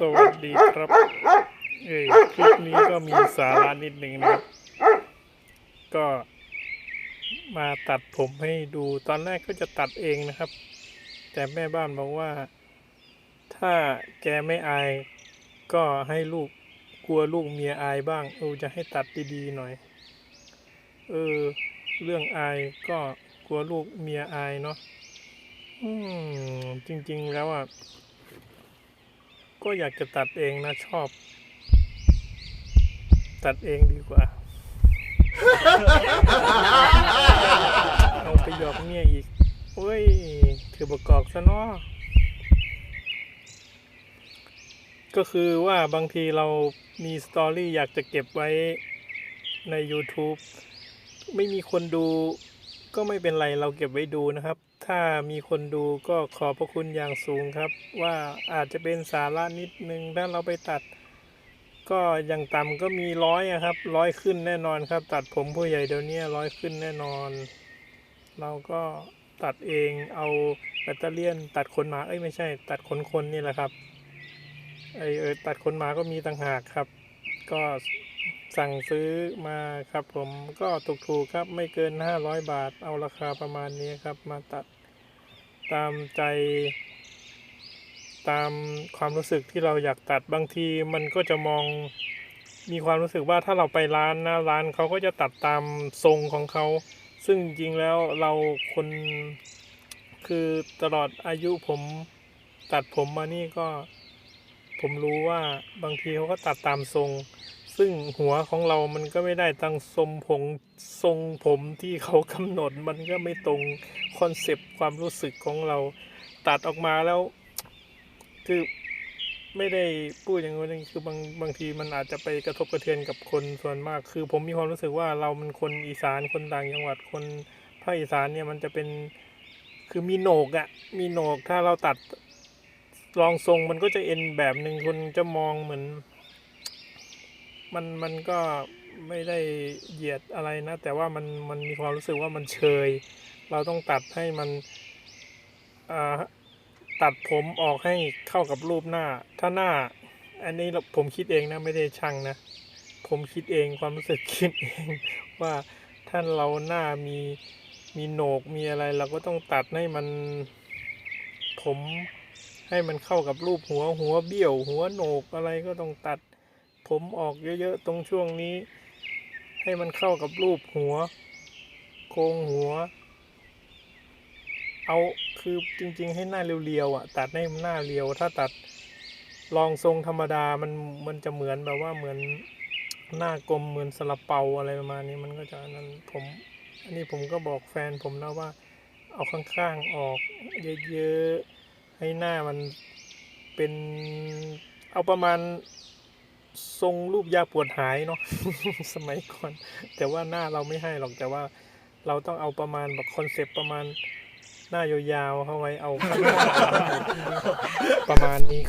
สวัสดีครับเอยคลิปนี้ก็มีสาระนิดหนึ่งนะครับ ก็มาตัดผมให้ดูตอนแรกก็จะตัดเองนะครับ แต่แม่บ้านบอกว่า ถ้าแกไม่อาย ก็ให้ลูกกลัวลูกเมียอายบ้างเออจะให้ตัดดีๆหน่อย เออ เรื่องอายก็กลัวลูกเมียอายเนาะอืมจริง ๆ แล้วอะ ก็อยากจะตัดเองนะชอบ ตัดเองดีกว่า เอาไปหยอกเมียอีกเว้ย ถือประกอบซะเนาะก็คือว่าบางทีเรามีสตอรี่อยากจะเก็บไว้ใน YouTube ไม่มีคนดูก็ไม่เป็นไรเราเก็บไว้ดูนะครับ ถ้ามีคนดูก็ขอบพระคุณอย่างสูงครับ ว่าอาจจะเป็นสาระนิดนึงถ้าเราไปตัด ก็อย่างต่ำก็มีร้อยครับร้อยขึ้นแน่นอนครับ ตัดผมผู้ใหญ่เดี๋ยวนี้ร้อยขึ้นแน่นอน เราก็ตัดเองเอาแบตเตอรี่ตัดขนหมาเอ้ยไม่ใช่ ตัดขนคนนี่แหละครับไอเออตัดขนหมาก็มีต่างหากครับ ก็ สั่งซื้อมาครับผมก็ถูกๆครับไม่เกิน 500 บาทเอาราคาประมาณนี้ครับ มาตัดตามใจ ตามความรู้สึกที่เราอยากตัดบางทีมันก็จะมองมีความรู้สึกว่าถ้าเราไปร้านนะร้านเขาก็จะตัดตามทรงของเขา ซึ่งจริงๆแล้วเราคนคือตลอดอายุผมตัดผมมานี่ก็ ผมรู้ว่าบางทีเขาก็ตัดตามทรง ซึ่งหัวของเรามันก็ไม่ได้ตั้งทรงผมทรงผมที่เขากำหนด มันก็ไม่ตรงคอนเซปต์ความรู้สึกของเราตัดออกมาแล้ว คือไม่ได้พูดอย่างนั้นคือบางบางทีมันอาจจะไปกระทบกระเทือนกับคนส่วนมาก คือผมมีความรู้สึกว่าเรามันคนอีสานคนต่างจังหวัดคนภาคอีสานเนี่ยมันจะเป็นคือมีโหนกอะ่ะมีโหนกถ้าเราตัดรองทรงมันก็จะเอ็นแบบหนึ่งคนจะมองเหมือน มันมันก็ไม่ได้เหยียดอะไรนะ แต่ว่ามันมันมีความรู้สึกว่ามันเชย เราต้องตัดให้มันอ่าตัดผมออกให้เข้ากับรูปหน้า ถ้าหน้า อันนี้ผมคิดเองนะไม่ได้ช่างนะ ผมคิดเองความรู้สึกคิดเองว่าถ้าเราหน้ามีมีโหนกมีอะไร เราก็ต้องตัดให้มันผมให้มันเข้ากับรูปหัวหัวเบี้ยว หัวโหนกอะไรก็ต้องตัด ผมออกเยอะๆ ตรงช่วงนี้ ให้มันเข้ากับรูปหัว โครงหัว เอาคือจริง ๆ ให้หน้าเรียวๆอะ ตัดให้มันหน้าเรียว ถ้าตัดรองทรงธรรมดามันมันจะเหมือนแบบว่าเหมือนหน้ากลมเหมือนสลับเปาอะไรประมาณนี้มันก็จะนั้นผมอันนี้ผมก็บอกแฟนผมนะว่า เอาข้างๆออกเยอะๆให้หน้ามันเป็นเอาประมาณ ทรงรูปยาปวดหายเนาะ สมัยก่อน แต่ว่าหน้าเราไม่ให้หรอกแต่ว่าเราต้องเอาประมาณแบบคอนเซปต์ประมาณหน้ายาวๆเข้าไว้เอา ประมาณนี้